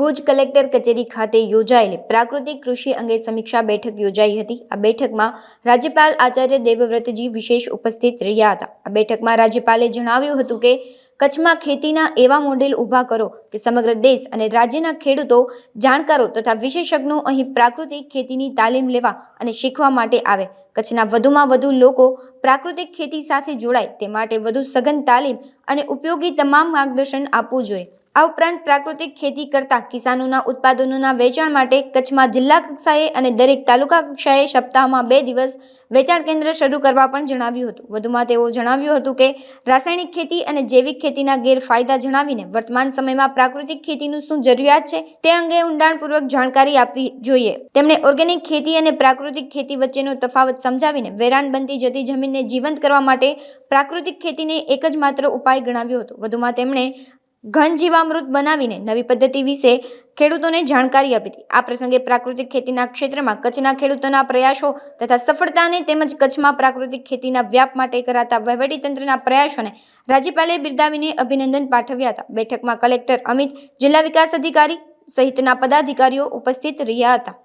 Bhuj collector કચેરી ખાતે યોજાયેલી પ્રાકૃતિક કૃષિ અંગે સમીક્ષા બેઠક યોજાઈ હતી. આ બેઠકમાં રાજ્યપાલ આચાર્ય દેવવ્રતજી વિશેષ ઉપસ્થિત રહ્યા હતા. આ બેઠકમાં રાજ્યપાલે જણાવ્યું હતું કે, કચ્છમાં ખેતીના એવા મોડેલ ઊભા કરો કે સમગ્ર દેશ અને રાજ્યના ખેડૂતો જાણકારો તથા વિશેષજ્ઞો અહીં પ્રાકૃતિક ખેતીની તાલીમ લેવા અને શીખવા માટે આવે. કચ્છના વધુમાં વધુ લોકો પ્રાકૃતિક ખેતી સાથે જોડાય, તે માટે વધુ સઘન તાલીમ અને ઉપયોગી તમામ માર્ગદર્શન આપવું જોઈએ. આ ઉપરાંત પ્રાકૃતિક ખેતી કરતા કિસાનોના ઉત્પાદનોના વેચાણ માટે કચ્છમાં જિલ્લા કક્ષાએ અને દરેક તાલુકા કક્ષાએ સપ્તાહમાં બે દિવસ વેચાણ કેન્દ્ર શરૂ કરવા પણ જણાવ્યું હતું. વધુમાં તેઓ જણાવ્યું હતું કે, રાસાયણિક ખેતી અને જૈવિક ખેતીના ગેરફાયદા જણાવીને વર્તમાન સમયમાં પ્રાકૃતિક ખેતીનું શું જરૂરિયાત છે તે અંગે ઊંડાણપૂર્વક જાણકારી આપવી જોઈએ. તેમણે ઓર્ગેનિક ખેતી અને પ્રાકૃતિક ખેતી વચ્ચેનો તફાવત સમજાવીને વેરાન બનતી જતી જમીનને જીવંત કરવા માટે પ્રાકૃતિક ખેતીને એક જ માત્ર ઉપાય ગણાવ્યો હતો. વધુમાં તેમણે ઘન જીવામૃત બનાવીને નવી પદ્ધતિ વિશે ખેડૂતોને જાણકારી આપી હતી. આ પ્રસંગે પ્રાકૃતિક ખેતીના ક્ષેત્રમાં કચ્છના ખેડૂતોના પ્રયાસો તથા સફળતાને તેમજ કચ્છમાં પ્રાકૃતિક ખેતીના વ્યાપ માટે કરાતા વહીવટીતંત્રના પ્રયાસોને રાજ્યપાલે બિરદાવીને અભિનંદન પાઠવ્યા હતા. બેઠકમાં કલેક્ટર અમિત જિલ્લા વિકાસ અધિકારી સહિતના પદાધિકારીઓ ઉપસ્થિત રહ્યા હતા.